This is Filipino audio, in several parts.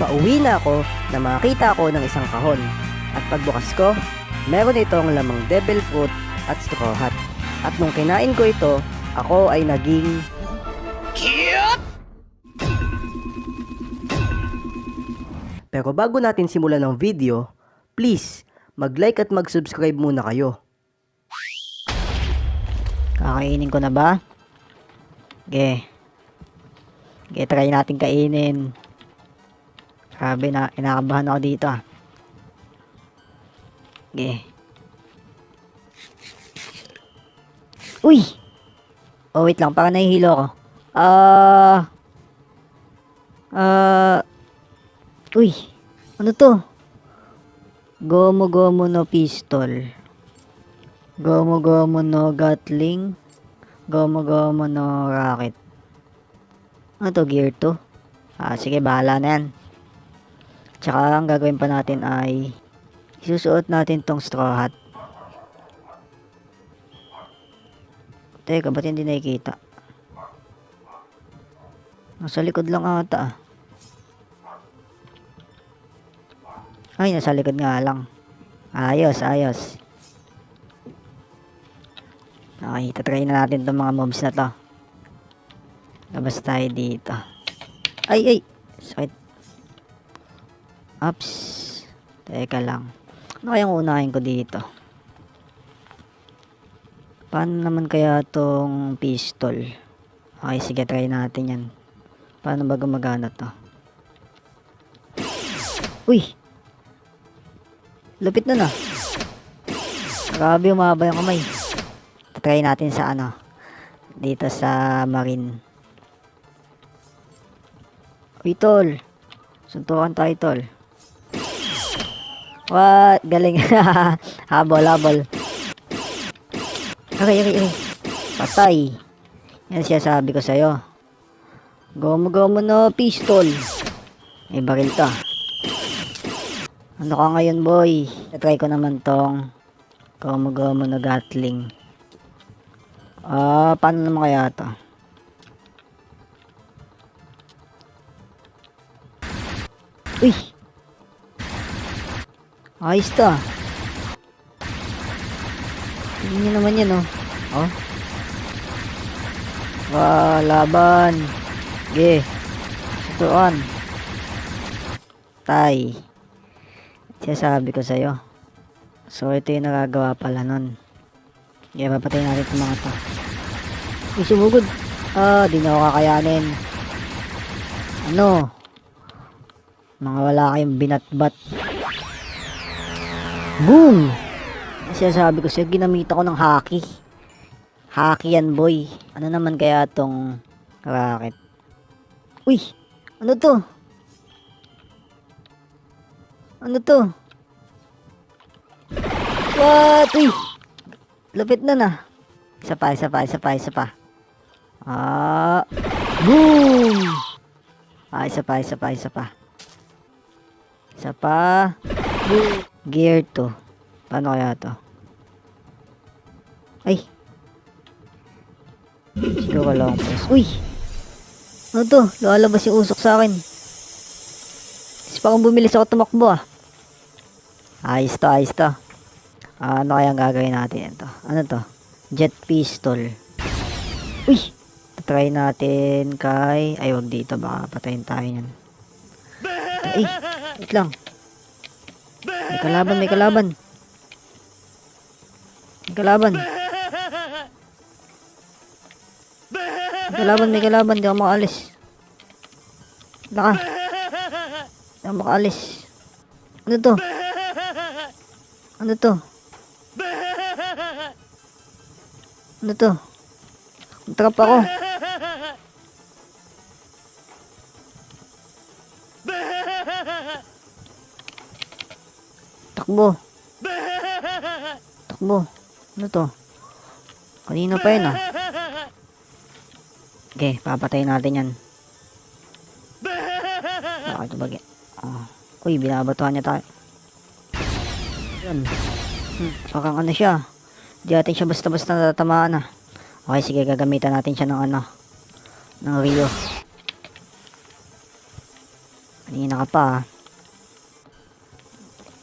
pauwi na ako na makita ako ng isang kahon. At pagbukas ko, meron itong lamang devil fruit at straw hat. At nung kinain ko ito, ako ay naging... Pero bago natin simulan ng video, please, mag-like at mag-subscribe muna kayo. Kakainin ko na ba? Ge. Ge, try natin kainin. Grabe na, inakabahan ako dito ah. Ge. Uy! Oh, wait lang, para nahihilo ko. Ah... Ah... uy! Ano to? Gomo Gomo no pistol. Gomo Gomo no Gatling. Gomo Gomo no Rocket. Ano to, gear to? Ah, sige, bahala na yan. Tsaka, ang gagawin pa natin ay isusuot natin tong straw hat. Teka, ba't hindi nakikita? Nasa likod lang ata ah. Ay, nasa likod nga lang. Ayos, ayos. Okay, tatry na natin itong mga mobs na to. Labas tayo dito. Ay, ay! Sakit. Ups. Teka lang. Ano kayang unahin ko dito? Paano naman kaya tong pistol? Okay, sige, try natin yan. Paano ba gumagana to? Uy! Lupit na na. Grabe, umaba yung kamay. Try natin sa ano. Dito sa marine. Uy, tol. Suntukan tayo, tol. What? Galing. habol, habol. Aray, aray, aray. Patay. Yan siya sabi ko sa'yo. Gomo, gomo no pistol. May baril to. Ano ka ngayon, boy? Try ko naman tong gomo, gomo no gatling. Ah, paano naman kaya to? Uy! Ayos to ah. Tingnan nyo naman yan oh. Oh. Wah, laban. Ge. Sutuan. Tay. Sinasabi ko sa'yo. So, ito yung nagagawa pala nun. Kaya papatayin natin itong mga to. Uy, sumugod. Ah, di na ako kakayanin. Ano? Mga wala kayong binatbat. Boom! Sinasabi ko sa'yo, ginamit ako ng hockey. Hockey yan, boy. Ano naman kaya tong racket? Uy! Ano to? Ano to? What? Uy! Lupit na na. Isa pa, isa pa, isa pa, isa pa. Ah. Boom! Ah, isa pa, isa pa, isa pa. Isa pa. Boom. Gear to. Paano kaya to? Ay. Siguro long press. Uy! Ano to? Lalabas yung usok sa akin. Kasi pa akong bumilis ako tumakbo ah. Ayos to, ayos to. Ah, ano kaya ang gagawin natin ito? Ano to? Jet pistol. Uy! Try natin kay... Ay, wag dito. Baka patayin tayo yan. Ay, wait lang. May kalaban, may kalaban. May kalaban. May kalaban, may kalaban. Di ako makaalis. Laka. Di ako makaalis. Ano to? Ano to? Ano to? Trap ako. Takbo. Takbo. Ano to? Kanina pa yun ah. Okay, papatayin natin yan. Bakit ba? Oh. Uy, binabatuhan niya tayo. Yan. Hmm, parang ano siya. Di natin siya basta-basta natatamaan ah. Okay, sige, gagamitan natin siya ng ano. Ng Rio. Kanina ka pa ah.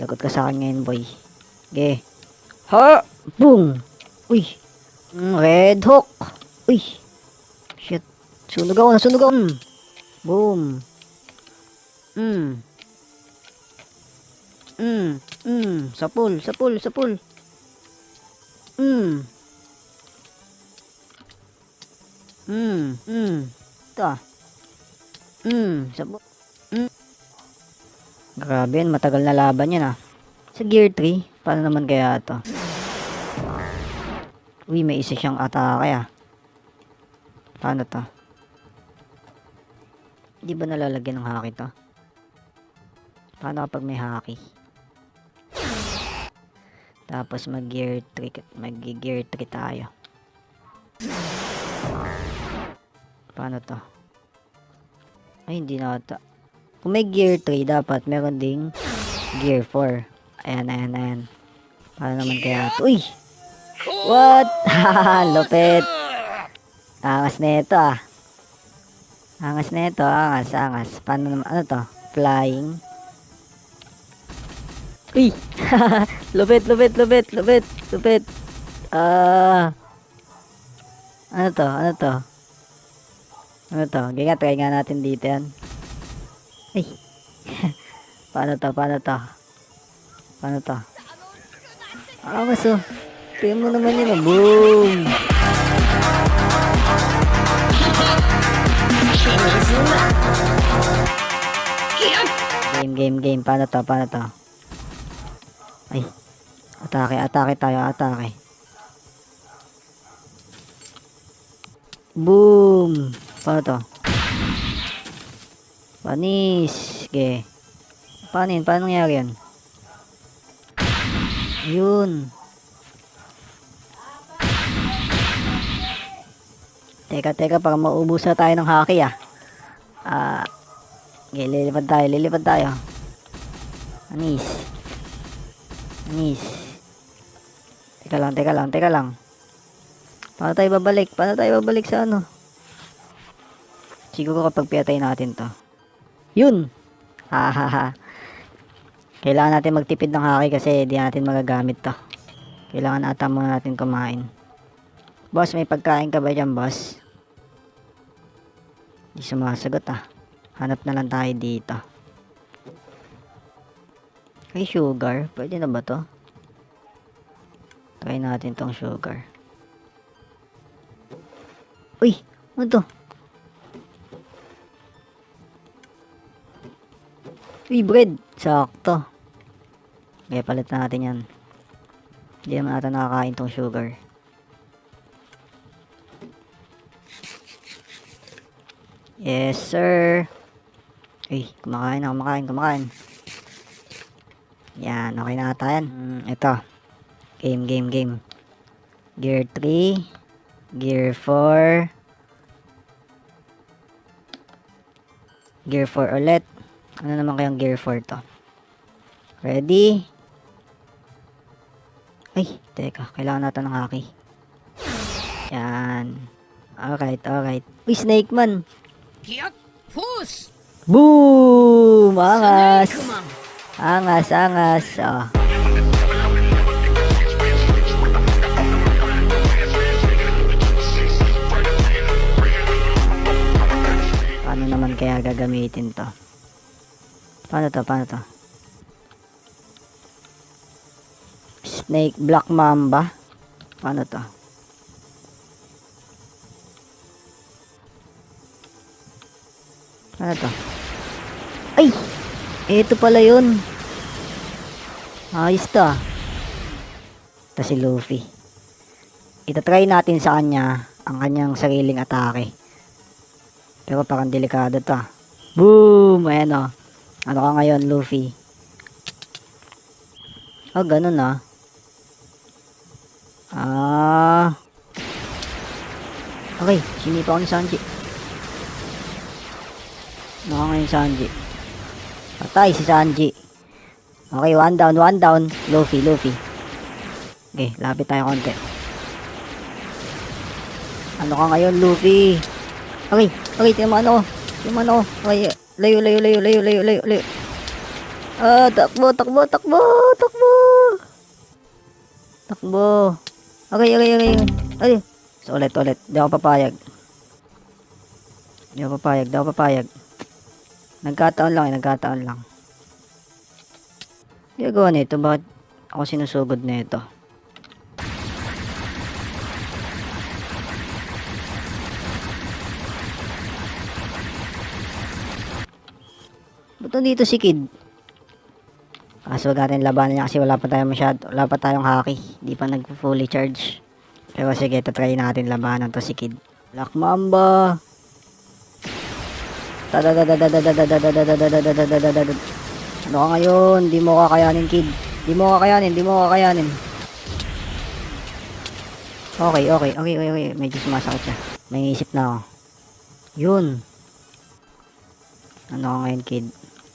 Lagot ka sa akin ngayon boy. Ge. Ha! Boom! Uy! Mm, Red Hawk! Uy! Shit. Sunog ako, nasunog ako. Mm. Boom! Mm. Mm. Mm. Sapul, sapul, sapul. Mm. Mm. Mm. Ito ah. Mm. Sapul. Mm. Grabe yan, matagal na laban yan ah. Sa gear 3, paano naman kaya ito? Uy, may isa siyang atake ah. Paano to? Di ba nalalagyan ng haki to? Paano kapag may haki? Tapos mag gear 3, mag gear 3 tayo. Paano to? Ay, hindi na ata. Kung may gear 3, dapat meron ding gear 4. Ayan, ayan, ayan. Paano naman kaya? Uy! What? Lupit! Angas na ito ah. Angas na ito, angas, angas. Paano naman, ano to? Flying. Uy! lupit, lupit, lupit, lupit, lupit. Ah. ano to? Ano to? Ano to? Ganyan, try nga natin dito yan. Ay. paano to? Paano to? Paano to? Angas oh. Tingnan mo naman yun oh. Boom! Game, game, game. Paano to? Paano to? Ay. Atake, atake tayo, atake. Boom! Paano to? Panis! Okay. Paano yun? Paano nangyari yun? Yun. Teka, teka, para maubos na tayo ng hockey ah. Ah, okay, lilipad tayo, lilipad tayo. Anis. Anis. Teka lang, teka lang, teka lang. Paano tayo babalik? Paano tayo babalik sa ano? Siguro kapag pinatay natin to. Yun! Ha ha ha. Kailangan natin magtipid ng hockey kasi di natin magagamit to. Kailangan ata muna natin kumain. Boss, may pagkain ka ba dyan, boss? Di sumasagot ah. Hanap na lang tayo dito. May sugar. Pwede na ba to? Try natin tong sugar. Uy! Ano to? Uy, bread! Sakto. Kaya palit na natin yan. Hindi naman natin nakakain tong sugar. Yes, sir. Uy, kumakain na, kumakain, kumakain. Yan, okay na ata yan. Mm, ito. Game, game, game. Gear 3. Gear 4. Gear 4 ulit. Ano naman kayang gear 4 to? Ready? Ay, teka. Kailangan natin ng haki. Yan. Alright, alright. Uy, snake man. Kiat Pus! Boom! Angas! Angas, angas. Oh. Paano naman kaya gagamitin to? Paano to? Paano to? Snake Black Mamba? Paano to? Paano to? Ay! Ito pala yun. Ayos to ah. Ito si Luffy. Itatry natin sa kanya ang kanyang sariling atake. Pero parang delikado to ah. Boom! Ayan o. Ano ka ngayon, Luffy? Ah, ganun ah. Ah. Okay, sinipa ko ni Sanji. Ano ka ngayon, Sanji? Patay si Sanji. Okay, one down, one down. Luffy, Luffy. Okay, lapit tayo konti. Ano ka ngayon, Luffy? Okay, okay, tingnan mo ano. Tingnan mo ano. Okay, Layo, layo, layo, layo, layo, layo, layo. Ah, takbo, takbo, takbo, takbo. Takbo. Okay, okay, okay. Ay, so ulit, ulit. Di ako papayag. Di ako papayag, di ako papayag. Nagkataon lang, eh, nagkataon lang. Ginagawa nito, bakit ako sinusugod nito? Ba't nandito si Kid? Kaso wag natin labanan niya kasi wala pa tayong masyado. Wala pa tayong haki. Hindi pa nag-fully charge. Pero sige, tatry natin labanan to si Kid. Black Mamba! Ano ka ngayon? Di mo kakayanin, Kid. Di mo kakayanin, di mo kakayanin. Okay, okay, okay, okay, okay. Medyo sumasakot siya. May isip na ako. Yun. Ano ka ngayon, Kid?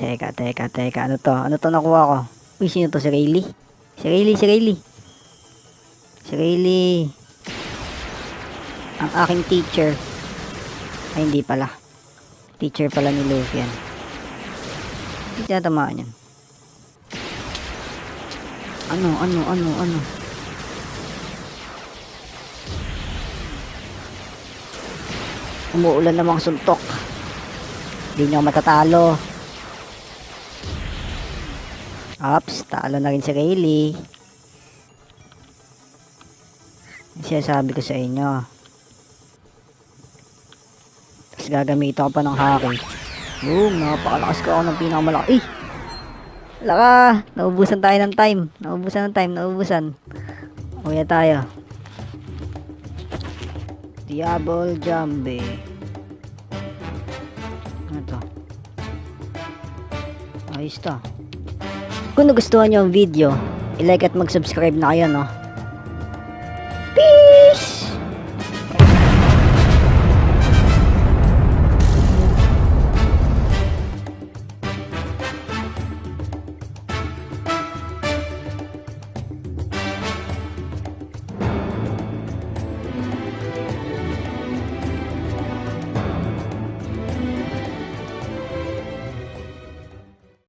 Teka, teka, teka. Ano to? Ano to nakuha ko? Uy, sino to? Si Rayleigh? Si Rayleigh, si Rayleigh. Si Rayleigh. Ang aking teacher. Ay, hindi pala. Teacher pala ni Luffy yan. Hindi tinatamaan yan. Ano, ano, ano, ano? Umuulan ng mga suntok. Hindi ako matatalo. Ops, talo na rin si Rayleigh. Yung Sinasabi ko sa inyo. Tapos gagamitin ko pa ng haki. Boom, napakalakas ko ako ng pinakamalaki. Eh! Laka! Naubusan tayo ng time. Naubusan ng time, naubusan. Uya tayo. Diabol Jambe. Ano to? Ayos to. Kung nagustuhan nyo ang video, ilike at mag-subscribe na kayo, no? Peace!